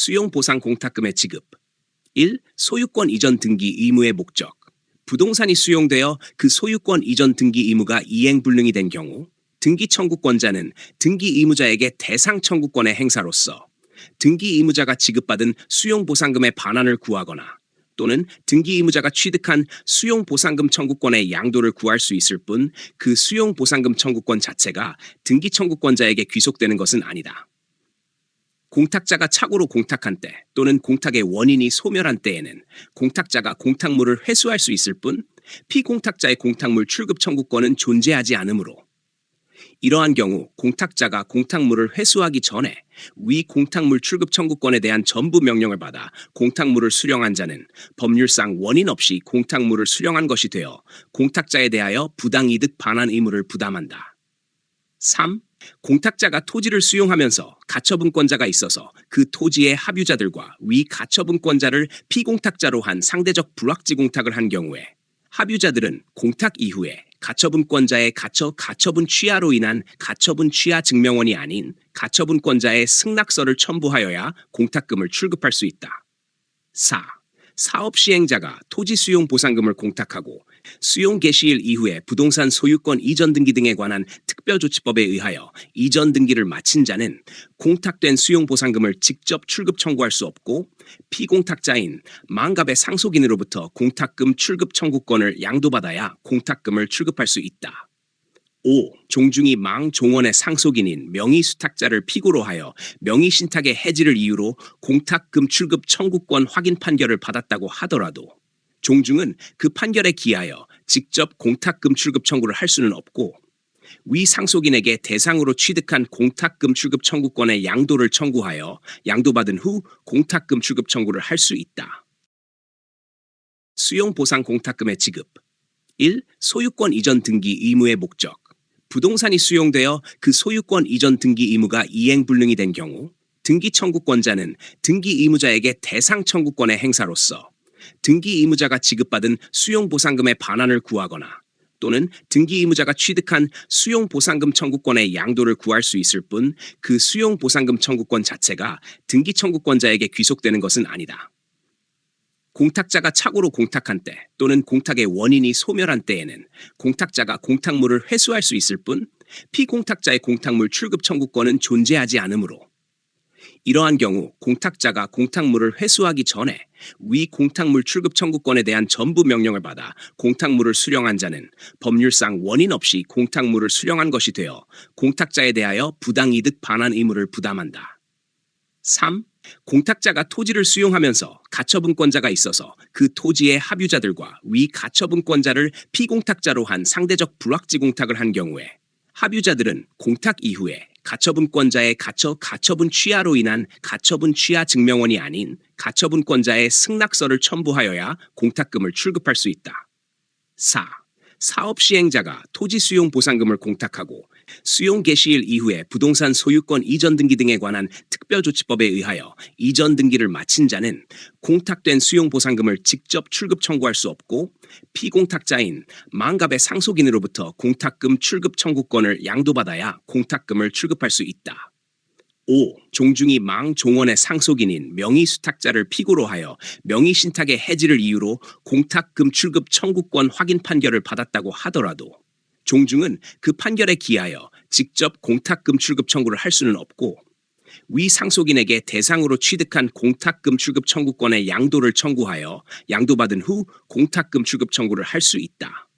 수용보상 공탁금의 지급 1. 소유권 이전 등기 의무의 목적 부동산이 수용되어 그 소유권 이전 등기 의무가 이행불능이 된 경우 등기 청구권자는 등기 의무자에게 대상 청구권의 행사로서 등기 의무자가 지급받은 수용보상금의 반환을 구하거나 또는 등기 의무자가 취득한 수용보상금 청구권의 양도를 구할 수 있을 뿐 그 수용보상금 청구권 자체가 등기 청구권자에게 귀속되는 것은 아니다. 공탁자가 착오로 공탁한 때 또는 공탁의 원인이 소멸한 때에는 공탁자가 공탁물을 회수할 수 있을 뿐 피공탁자의 공탁물 출급 청구권은 존재하지 않으므로 이러한 경우 공탁자가 공탁물을 회수하기 전에 위 공탁물 출급 청구권에 대한 전부 명령을 받아 공탁물을 수령한 자는 법률상 원인 없이 공탁물을 수령한 것이 되어 공탁자에 대하여 부당이득 반환 의무를 부담한다. 3. 공탁자가 토지를 수용하면서 가처분권자가 있어서 그 토지의 합유자들과 위 가처분권자를 피공탁자로 한 상대적 불확지 공탁을 한 경우에 합유자들은 공탁 이후에 가처분권자의 가처 가처분 취하로 인한 가처분 취하 증명원이 아닌 가처분권자의 승낙서를 첨부하여야 공탁금을 출급할 수 있다. 4. 사업 시행자가 토지 수용 보상금을 공탁하고 수용 개시일 이후에 부동산 소유권 이전 등기 등에 관한 특별조치법에 의하여 이전 등기를 마친 자는 공탁된 수용 보상금을 직접 출급 청구할 수 없고 피공탁자인 망갑의 상속인으로부터 공탁금 출급 청구권을 양도받아야 공탁금을 출급할 수 있다. 5. 종중이 망 종원의 상속인인 명의 수탁자를 피고로 하여 명의 신탁의 해지를 이유로 공탁금 출급 청구권 확인 판결을 받았다고 하더라도 종중은 그 판결에 기하여 직접 공탁금 출급 청구를 할 수는 없고 위 상속인에게 대상으로 취득한 공탁금 출급 청구권의 양도를 청구하여 양도받은 후 공탁금 출급 청구를 할 수 있다. 수용 보상 공탁금의 지급 1. 소유권 이전 등기 의무의 목적 부동산이 수용되어 그 소유권 이전 등기 의무가 이행 불능이 된 경우 등기 청구권자는 등기 의무자에게 대상 청구권의 행사로서 등기 의무자가 지급받은 수용 보상금의 반환을 구하거나 또는 등기 의무자가 취득한 수용 보상금 청구권의 양도를 구할 수 있을 뿐 그 수용 보상금 청구권 자체가 등기 청구권자에게 귀속되는 것은 아니다. 공탁자가 착오로 공탁한 때 또는 공탁의 원인이 소멸한 때에는 공탁자가 공탁물을 회수할 수 있을 뿐 피공탁자의 공탁물 출급 청구권은 존재하지 않으므로 이러한 경우 공탁자가 공탁물을 회수하기 전에 위 공탁물 출급 청구권에 대한 전부 명령을 받아 공탁물을 수령한 자는 법률상 원인 없이 공탁물을 수령한 것이 되어 공탁자에 대하여 부당이득 반환 의무를 부담한다. 3. 공탁자가 토지를 수용하면서 가처분권자가 있어서 그 토지의 합유자들과 위 가처분권자를 피공탁자로 한 상대적 불확지 공탁을 한 경우에 합유자들은 공탁 이후에 가처분권자의 가처 가처분 취하로 인한 가처분 취하 증명원이 아닌 가처분권자의 승낙서를 첨부하여야 공탁금을 출급할 수 있다. 4. 사업 시행자가 토지 수용 보상금을 공탁하고 수용 개시일 이후에 부동산 소유권 이전 등기 등에 관한 특별조치법에 의하여 이전 등기를 마친 자는 공탁된 수용 보상금을 직접 출급 청구할 수 없고 피공탁자인 망갑의 상속인으로부터 공탁금 출급 청구권을 양도받아야 공탁금을 출급할 수 있다. 5. 종중이 망 종원의 상속인인 명의 수탁자를 피고로 하여 명의 신탁의 해지를 이유로 공탁금 출급 청구권 확인 판결을 받았다고 하더라도 종중은 그 판결에 기하여 직접 공탁금 출급 청구를 할 수는 없고 위 상속인에게 대상으로 취득한 공탁금 출급 청구권의 양도를 청구하여 양도받은 후 공탁금 출급 청구를 할 수 있다.